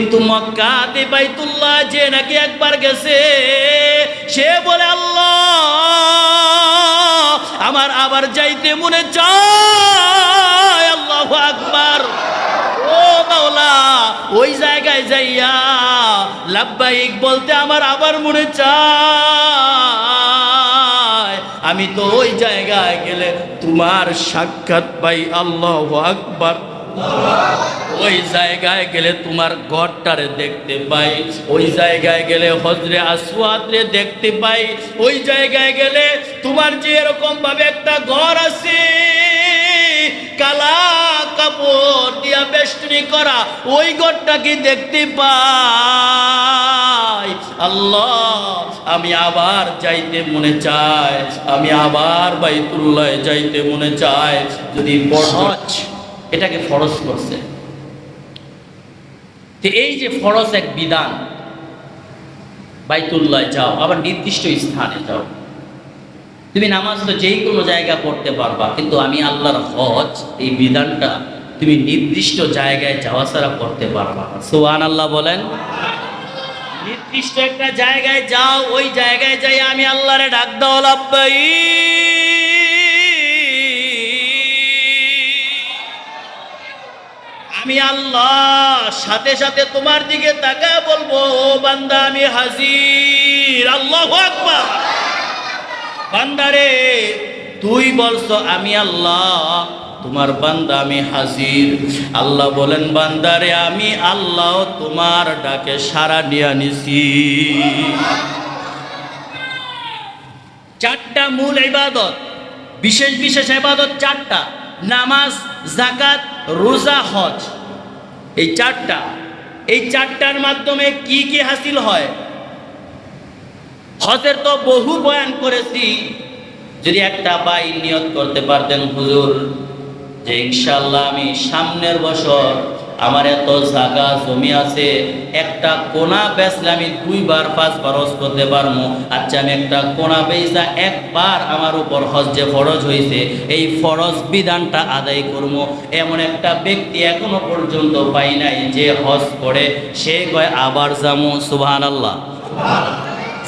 কিন্তু মক্কাতে বাইতুল্লাহ যে নাকি একবার গেছে, সে বলে, আল্লাহ, আমার আবার যাইতে মনে চায়, আল্লাহ আকবার। ও মাওলা, ওই জায়গায় যাইয়া লাব্বাইক বলতে আমার আবার মনে চায়, আমি তো ওই জায়গায় গেলে তোমার সাক্ষাৎ পাই, আল্লাহ আকবার। ওই জায়গায় গেলে তোমার ঘরটারে দেখতে পাই। ওই জায়গায় গেলে হজরে আসওয়াদরে দেখতে পাই। ওই জায়গায় গেলে তোমার যে এরকম ভাবে একটা ঘর আছে, কালা কাপড় দিয়া বেষ্টনী করা, ওই ঘরটা কি দেখতে পাই। আল্লাহ, আমি আবার যাইতে মনে চাই। আমি আবার বাইতুল্লাহ যাইতে মনে চাই। যদি হজ এটাকে ফরজ করছে। তো এই যে ফরজ এক বিধান, বাইতুল্লাহ যাও, আবার নির্দিষ্ট স্থানে যাও। তুমি নামাজ তো যেই কোনো জায়গা পড়তে পারবা, কিন্তু আমি আল্লাহর হজ, এই বিধানটা তুমি নির্দিষ্ট জায়গায় যাওয়া ছাড়া করতে পারবা সোহান আল্লাহ বলেন। নির্দিষ্ট একটা জায়গায় যাও, ওই জায়গায় যাই আমি আল্লাহরে ডাক দাও লাব্বাই আল্লাহ, সাথে সাথে তোমার দিকে তাকা বলব, ও বান্দা, আমি হাজির, আল্লাহ বান্দারে, তুই বলছো আমি আল্লাহ, তোমার বান্দা, আমি হাজির। আল্লাহ বলেন, বান্দারে, আমি আল্লাহ, তোমার ডাকে সারা নিয়ে নিছি চারটা মূল ইবাদত, বিশেষ বিশেষ ইবাদত চারটা, নামাজ জাকাত রোজা, হজ। এই চারটা, এই চারটার মাধ্যমে কি কি হাসিল হয়? হজের তো বহু বয়ান করেছি। যদি একটা বাই নিয়ত করতে পারতেন হুজুর, যে ইনশাল্লাহ আমি সামনের বছর আমার এত জায়গা জমি আছে, একটা কোনা বেচলে আমি দুইবার, পাঁচবার হজ করতে পারব। আচ্ছা আমি একটা কোনা বেচা একবার আমার উপর হজ যে ফরজ হয়েছে এই ফরজ বিধানটা আদায় করব। এমন একটা ব্যক্তি এখনও পর্যন্ত পাই নাই যে হজ করে, সে কয়, আবার যামো। সুবহান আল্লাহ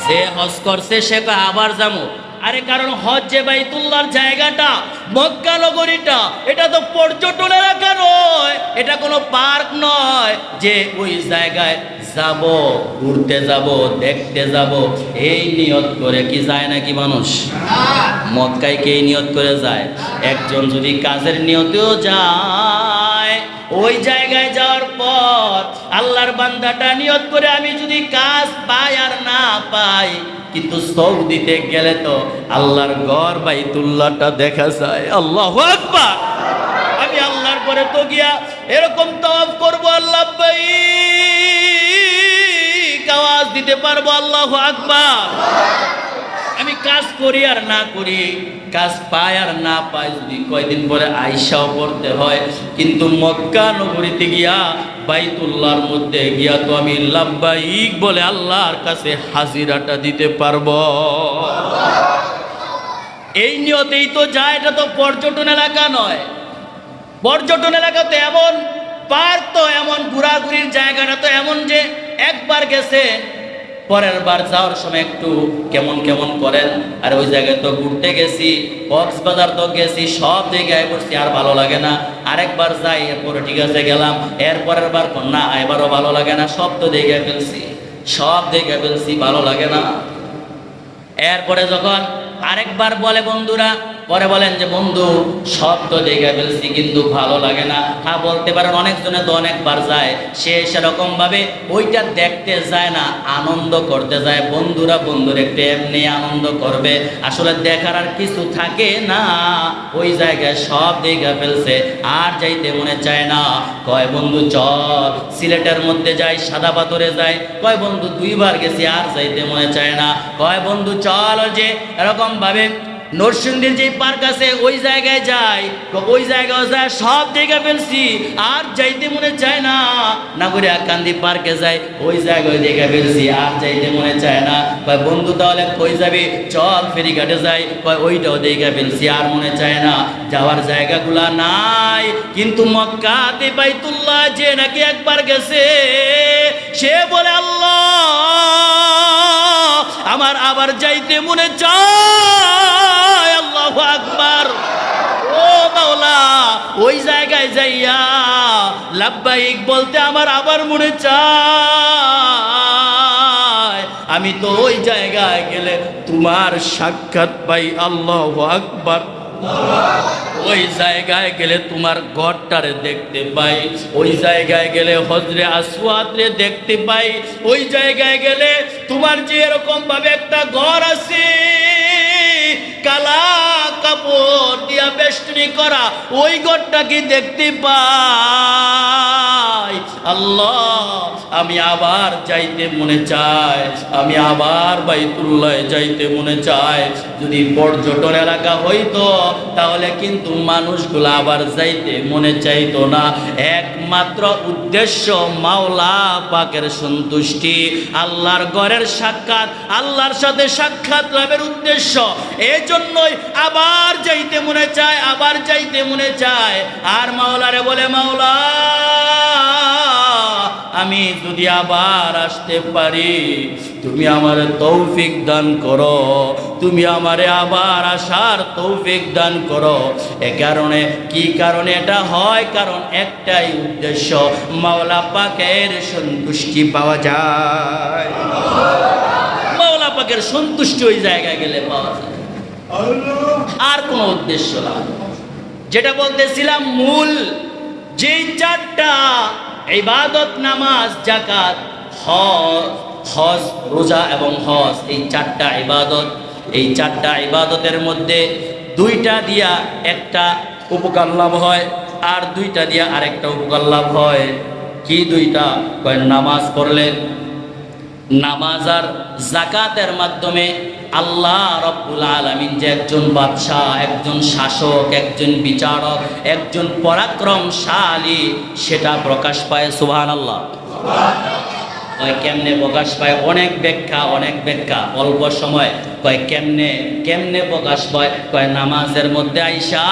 সে হজ করছে, সে কয়, আবার যাব আরে কারণ হজ যে বাইতুল্লাহর জায়গাটা, মক্কা নগরীটা, এটা তো পর্যটন এলাকা নয় এটা কোনো পার্ক নয় যে ওই জায়গায় যাব, ঘুরতে যাব, দেখতে যাব। এই নিয়ত করে কি যায় নাকি মানুষ? মক্কায় কে নিয়ত করে যায়? একজন যদি কাজের নিয়তেও যায়, ওই জায়গায় যাওয়ার পর আল্লাহর বান্দাটা নিয়ত করে, আমি যদি কাজ পাই আর না পাই কিন্তু সৌদিতে গেলে তো আল্লাহর গড় বাইতুল্লাহটা দেখা যায়। আল্লাহ আমি আল্লাহর পরে তো গিয়া এরকম তফ করব, আল্লাহ ভাই। আওয়াজ দিতে পারব, আল্লাহ আকবার। আমি কাজ করি আর না করি, কাজ পাই আর না পাই যদি কয়দিন পরে আইসাও পড়তে হয়। কিন্তু মক্কা নগরীতে গিয়া, বাইতুল্লাহর মধ্যে গিয়া তো আমি লাব্বাইক বলে আল্লাহর কাছে হাজিরাটা দিতে পারব। এই নিয়তেই তো যায়, এটা তো পর্যটন এলাকা নয়। পর্যটন এলাকা তো এমন, পার্ক তো এমন, ঘোরাঘুরির জায়গাটা তো এমন যে একবার গেছে পরের বার যাওয়ার সময় একটু কেমন কেমন করেন? আর ওই জায়গায় তো ঘুরতে গেছি, কক্সবাজার তো গেছি, সব জায়গায় করছি আর ভালো লাগে না। আরেকবার যাই, এরপরে ঠিক আছে গেলাম। এরপরের বার না এবারও ভালো লাগে না, সব তো দেখে ফেলছি, সব দেখে ফেলছি, ভালো লাগে না। এরপরে যখন আরেকবার বলে বন্ধুরা পরে বলেন যে, বন্ধু, সব তো দেখে ফেলছি, কিন্তু ভালো লাগে না। হ্যাঁ বলতে পারেন অনেকজনে তো অনেকবার যায়, সে সেরকম ভাবে ওইটা দেখতে যায় না, আনন্দ করতে যায়। বন্ধুরা, বন্ধুর একটু এমনি আনন্দ করবে। আসলে দেখার আর কিছু থাকে না, ওই জায়গায় সব দেখে ফেলছে, আর যাইতে মনে চায় না। কয়, বন্ধু, চল। সিলেটের মধ্যে যাই, সাদা পাথরে যাই, কয়, বন্ধু, দুইবার গেছি, আর যাইতে মনে চায় না। কয়, বন্ধু, চল যে। এরকম ভাবে নরসিংদীর যে পার্ক আছে, ওই জায়গায় যাই। ওই জায়গায় যায়, সব দেখে ফেলছি। আর যাইতে মনে চায় না। না করে কান্দি পার্কে যাই, ওই জায়গায় দেখে ফেলছি। আর যাইতে মনে চায় না। কয়, বন্ধু, তাহলে কই যাবে? চল, ফেরিঘাটে যাই। কয়, ওইটাও দেখে ফেলছি, আর মনে চায় না। যাওয়ার জায়গাগুলা নাই। কিন্তু মক্কাতে বাইতুল্লাহ যে নাকি একবার গেছে, সে বলে, আল্লাহ, আমার আবার যাইতে মনে চায়। আল্লাহ ও মাওলা, ওই জায়গায় যাইয়া লাব্বাইক বলতে আমার আবার মনে চায়। আমি তো ওই জায়গায় গেলে তোমার সাক্ষাৎ পাই আল্লাহ আকবার। ওই জায়গায় গেলে তোমার ঘরটারে দেখতে পাই। ওই জায়গায় গেলে হজরে আসওয়াদরে দেখতে পাই। ওই জায়গায় গেলে তোমার যে এরকম ভাবে একটা ঘর আছে। কালা কাপড় দিয়া বেষ্টনী করা ওই ঘরটা কি দেখতে পাই আল্লাহ, আমি আবার যাইতে মনে চাই, আমি আবার বাইতুল্লাহ যাইতে মনে চাই। যদি পর্যটন এলাকা হইতো, তাহলে কিন্তু মানুষগুলো আবার যাইতে মনে চাইতো না। একমাত্র উদ্দেশ্য মাওলা পাকের সন্তুষ্টি, আল্লাহর ঘরের সাক্ষাৎ, আল্লাহর সাথে সাক্ষাৎ লাভের উদ্দেশ্য। এই জন্যই আবার যাইতে মনে চায় আবার যাইতে মনে চায় আর মাওলারে বলে, মাওলা আমি যদি আবার আসতে পারি, তুমি আমার তৌফিক দান করো, তুমি আমারে আবার আসার তৌফিক দান করো। এ কারণে, কি কারণে এটা হয়? কারণ একটাই উদ্দেশ্য, মাওলা পাকের সন্তুষ্টি পাওয়া যায়। মাওলা পাকের সন্তুষ্টি ওই জায়গায় গেলে পাওয়া যায়। আর কোনো উদ্দেশ্য না। যেটা বলতেছিলাম মূল, যেই চারটা ইবাদত, নামাজ জাকাত হজ হজ, রোজা এবং হজ, এই চারটা ইবাদত, এই চারটা ইবাদতের মধ্যে দুইটা দিয়া একটা উপকার লাভ হয় আর দুইটা দিয়া আরেকটা উপকার লাভ হয়। কি দুইটা? নামাজ পড়লে নামাজ আর জাকাতের মাধ্যমে আল্লাহ রব্বুল আলমিন যে একজন বাদশাহ, একজন শাসক, একজন বিচারক, একজন পরাক্রমশালী, সেটা প্রকাশ পায় সুহান আল্লাহ কয় কেমনে প্রকাশ পায়? অনেক ব্যাখ্যা অনেক ব্যাখ্যা। অল্প সময়। কয় কেমনে কেমনে প্রকাশ পায়? কয় নামাজের মধ্যে আইসা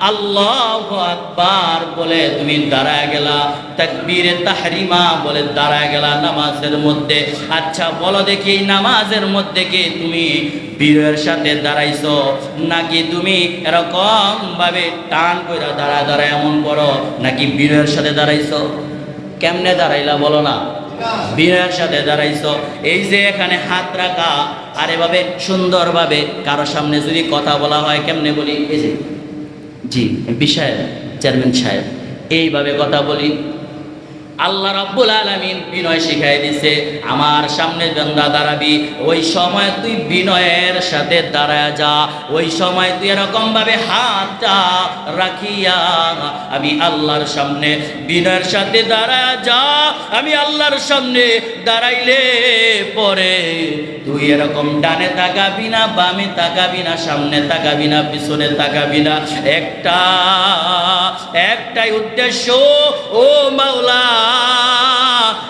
আল্লাহ আকবার বলে তুমি দাঁড়ায় গেলা। তাকবীরে তাহরিমা বলে দাঁড়ায় গেলা নামাজের মধ্যে। আচ্ছা বলো দেখি নামাজের মধ্যে কি তুমি বীরের সাথে দাঁড়াইছো? নাকি তুমি এরকম ভাবে টান কইরা দাঁড়া দাঁড়া এমন করো? নাকি বীরের সাথে দাঁড়াইছো? কেমনে দাঁড়াইলা বলো না। বিনয়ের সাথে দাঁড়াইছো। এই যে এখানে হাত রাখা, আর এভাবে সুন্দরভাবে কারও সামনে যদি কথা বলা হয়, কেমনে বলি? এই যে, জি বিষয় চেয়ারম্যান সাহেব, এইভাবে কথা বলি। আল্লাহ রাব্বুল আলামিন বিনয় শিখাই দিছে, আমার সামনে বান্দা দাঁড়াবি, ওই সময় তুই বিনয়ের সাথে দাঁড়ায় যা, ওই সময় তুই এরকম ভাবে হাতটা রাখিয়া আমি আল্লাহর সামনে বিনয়ের সাথে দাঁড়ায় যা, আমি আল্লাহর সামনে দাঁড়াইলে পরে তুই এরকম ডানে তাকাবি না, বামে তাকাবি না, সামনে তাকাবি না, পিছনে তাকাবি না। একটা, একটাই উদ্দেশ্য, ও মাওলা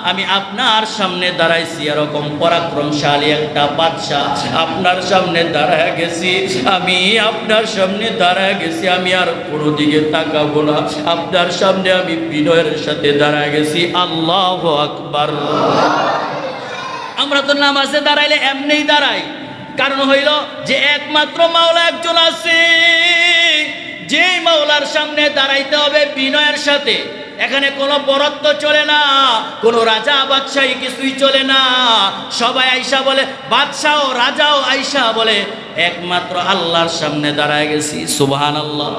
আমি আপনার সামনে দাঁড়াইছি, এরকম পরাক্রমশালী একটা বাদশাহ। আপনার সামনে দাঁড়ায় গেছি, আমি আপনার সামনে দাঁড়ায় গেছি, আমি আর কোনো দিকে তাকাবো না। আপনার সামনে আমি বিনয়ের সাথে দাঁড়ায় গেছি। আল্লাহ আকবার। আমরা তো নামাজে দাঁড়াইলে এমনিই দাঁড়াই। কারণ হইল যে একমাত্র মাওলা একজন আছে। যেই মাওলার সামনে দাঁড়াইতে হবে বিনয়ের সাথে। এখানে কোনো বরত্ব চলে না, কোনো রাজা বাদশাহী কিছুই চলে না। সবাই আইসা বলে, বাদশাহ, রাজাও আইসা বলে, একমাত্র আল্লাহর সামনে দাঁড়ায় গেছি সুবহান আল্লাহ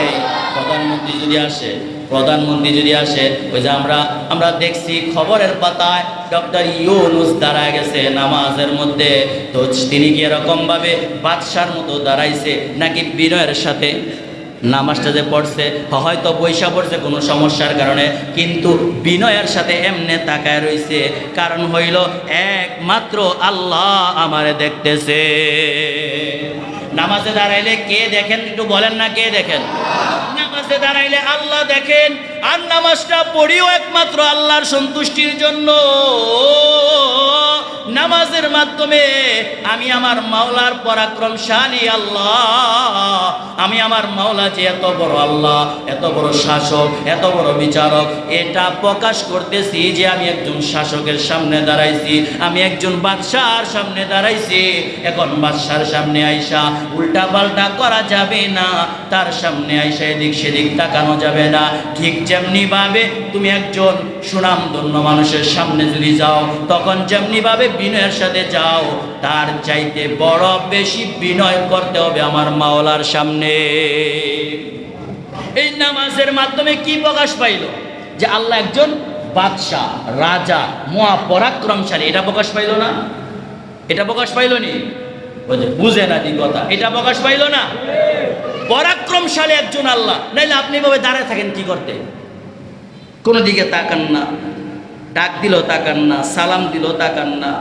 এই প্রধানমন্ত্রী যদি আসে, প্রধানমন্ত্রী যদি আসে, ওই যে আমরা আমরা দেখছি খবরের পাতায় ডক্টর ইউনুস দাঁড়ায় গেছে নামাজের মধ্যে। তো তিনি কি এরকমভাবে বাদশার মতো দাঁড়াইছে নাকি বিনয়ের সাথে? নামাজটা যে পড়ছে হয়তো পয়সা পড়ছে কোনো সমস্যার কারণে, কিন্তু বিনয়ের সাথে এমনে তাকায় রইছে। কারণ হইল, একমাত্র আল্লাহ আমারে দেখতেছে। নামাজে দাঁড়াইলে কে দেখেন? একটু বলেন না কে দেখেন? নামাজে দাঁড়াইলে আল্লাহ দেখেন, আর নামাজটা পড়িও একমাত্র আল্লাহর সন্তুষ্টির জন্য। নামাজের মাধ্যমে আমি আমার মাওলার পরাক্রমশালী আল্লাহ। আমি আমার মাওলা যে এত বড় আল্লাহ, এত বড় শাসক, এত বড় বিচারক, এটা প্রকাশ করতেছি যে আমি একজন শাসকের সামনে দাঁড়াইছি, আমি একজন বাদশার সামনে দাঁড়াইছি। এখন বাদশার সামনে আইসা উল্টা পাল্টা করা যাবে না, তার সামনে আইসা এদিক সেদিক তাকানো যাবে না। ঠিক যেমনি ভাবে তুমি একজন সুনামধন্য মানুষের সামনে যদি যাও, তখন যেমনি ভাবে বিনয়ের সাথে যাও, তার চাইতে বড় বেশি বিনয় করতে হবে আমার মাওলার সামনে। এই নামাজের মাধ্যমে কি প্রকাশ পাইল? যে আল্লাহ একজন বাদশাহ, রাজা মহা পরাক্রমশালী এটা প্রকাশ পাইল না? এটা প্রকাশ পাইল নি? বুঝে না দি কথা। এটা প্রকাশ পাইল না? পরাক্রমশালী একজন আল্লাহ। নাইলে আপনি এভাবে দাঁড়ায় থাকেন কি করতে? কোনো দিকে তাকান না। ডাক দিল তাকান না সালাম দিল তাকান না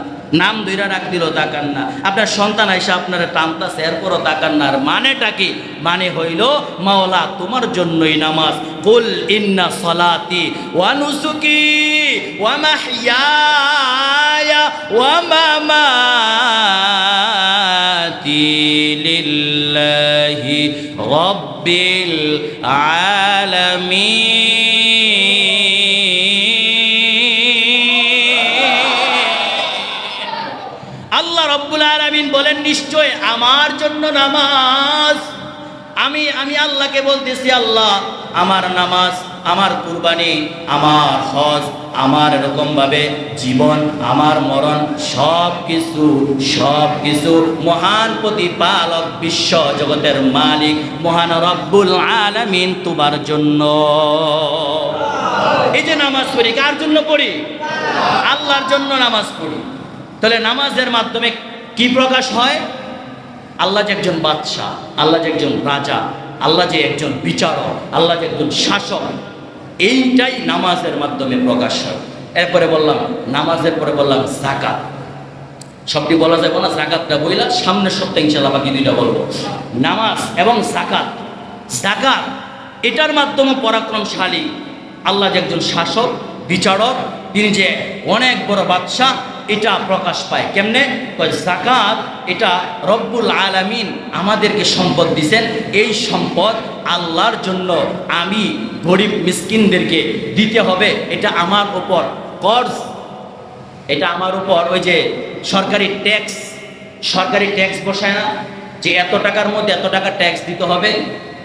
নাম দইরা ডাক দিল তাকান না আপনার সন্তান আইসা আপনারা টানতাছে, এরপরও তাকান না আর মানেটা কি? মানে হইল, মাওলা, তোমার জন্যই নামাজ। কুল ইন্না সলাতি ওয়া নুসুকি ওয়া মাহইয়ায়া ওয়া মামাতি লিল্লাহি রাব্বিল আলামিন। আলামিন বলেন, নিশ্চয় আমার জন্য নামাজ। আমি আমি আল্লাহকে বলতেছি, আল্লাহ, আমার নামাজ, আমার কুরবানি, আমার হজ, আমার এরকমভাবে জীবন, আমার মরণ সব কিছু সব কিছু মহান প্রতিপালক বিশ্ব জগতের মালিক, মহান রব্বুল আলামিন তোমার জন্য। এই যে নামাজ পড়ি, কার জন্য পড়ি? আল্লাহর জন্য নামাজ পড়ি। তাহলে নামাজের মাধ্যমে কি প্রকাশ হয়? আল্লাহ যে একজন বাদশাহ, আল্লাহ যে একজন রাজা, আল্লাহ যে একজন বিচারক, আল্লাহ যে একজন শাসক, এইটাই নামাজের মাধ্যমে প্রকাশ হয়। এরপরে বললাম, নামাজের পরে বললাম জাকাত সবটি বলা যাবে না জাকাতটা বইলা সামনের সপ্তাহে ইনশাল্লাহ বাকি দুইটা বলব। নামাজ এবং জাকাত জাকাত এটার মাধ্যমে পরাক্রমশালী আল্লাহ যে একজন শাসক, বিচারক, তিনি যে অনেক বড় বাদশাহ এটা প্রকাশ পায়। কেমনে? জাকাত এটা রব্বুল আলামিন আমাদেরকে সম্পদ দিছেন। এই সম্পদ আল্লাহর জন্য আমি গরিব মিসকিনদেরকে দিতে হবে। এটা আমার উপর। কর্জ, এটা আমার উপর। ওই যে সরকারি ট্যাক্স সরকারি ট্যাক্স বসায় না? যে এত টাকার মধ্যে এত টাকা ট্যাক্স দিতে হবে।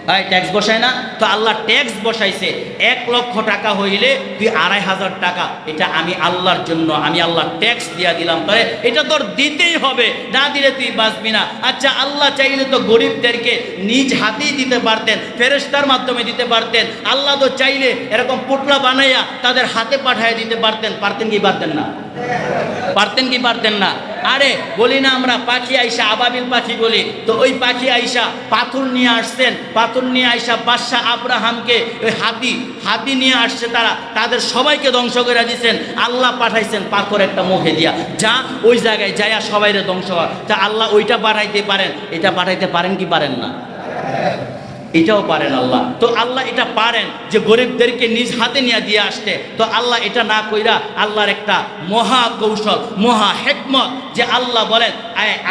তাই ট্যাক্স বসায় না? তো আল্লাহ ট্যাক্স বসাইছে। এক লক্ষ টাকা হইলে তুই আড়াই হাজার টাকা। এটা আমি আল্লাহর জন্য, আমি আল্লাহ ট্যাক্স দিয়া দিলাম। তবে এটা তোর দিতেই হবে। না দিলে তুই বাঁচবি না। আচ্ছা আল্লাহ চাইলে তো গরিবদেরকে নিজ হাতেই দিতে পারতেন ফেরেস্তার মাধ্যমে দিতে পারতেন। আল্লাহ তো চাইলে এরকম পুটলা বানাইয়া তাদের হাতে পাঠায় দিতে পারতেন। পারতেন কি পারতেন না? পারতেন কি পারতেন না? আরে বলি না আমরা, পাখি আইসা আবাবিল পাখি বলি। তো ওই পাখি আইসা পাথর নিয়ে আসছেন, পাথর নিয়ে আইসা বাদশাহ আব্রাহামকে, ওই হাতি হাতি নিয়ে আসছে তারা, তাদের সবাইকে ধ্বংস করে দিচ্ছেন আল্লাহ পাঠাইছেন পাথর একটা মুখে দিয়া। যা ওই জায়গায় যাইয়া সবাইরে ধ্বংস হয় তা আল্লাহ ওইটা পাঠাইতে পারেন, এটা পাঠাইতে পারেন কি পারেন না? এটাও পারেন আল্লাহ। তো আল্লাহ এটা পারেন যে গরিবদেরকে নিজ হাতে নিয়ে দিয়ে আসতে। তো আল্লাহ এটা না কইরা আল্লাহর একটা মহা কৌশল, মহা হেকমত যে আল্লাহ বলেন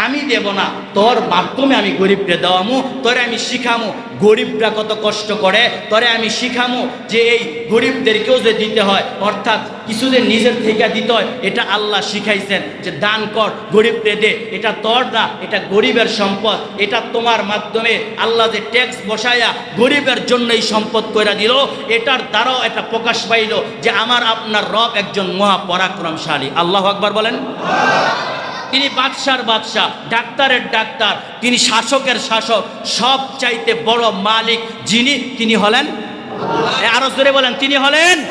আমি দেব না। তোর মাধ্যমে আমি গরিবকে দেওয়ামু, তোরে আমি শিখামু। গরিবরা কত কষ্ট করে, তোরে আমি শিখামু যে এই গরিবদেরকেও যে দিতে হয়। অর্থাৎ কিছু যে নিজের থেকে দিতে হয়, এটা আল্লাহ শিখাইছেন যে দান কর, গরিবকে দে। এটা তোর না, এটা গরিবের সম্পদ। এটা তোমার মাধ্যমে আল্লাহ যে ট্যাক্স বসায়া গরিবের জন্য এই সম্পদ কইরা দিল, এটার দ্বারাও এটা প্রকাশ পাইল যে আমার আপনার রব একজন মহা পরাক্রমশালী আল্লাহ আকবার বলেন। তিনি বাদশার বাদশাহ, ডাক্তারের ডাক্তার, তিনি শাসকের শাসক, সব চাইতে বড় মালিক যিনি, তিনি হলেন? আরও জোরে বলেন, তিনি হলেন?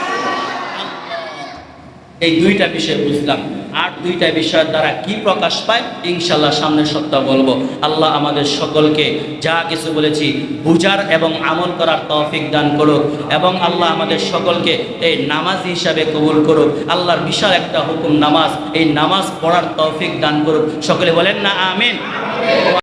এই দুইটা বিষয় বুঝলাম। আর দুইটা বিষয়ের দ্বারা কি প্রকাশ পায়? ইনশাল্লাহ সামনের সপ্তাহ বলব। আল্লাহ আমাদের সকলকে যা কিছু বলেছি বুজার এবং আমল করার তৌফিক দান করুক এবং আল্লাহ আমাদের সকলকে এই নামাজ হিসাবে কবুল করুক। আল্লাহর বিশাল একটা হুকুম নামাজ। এই নামাজ পড়ার তৌফিক দান করুক। সকলে বলেন না, আমিন।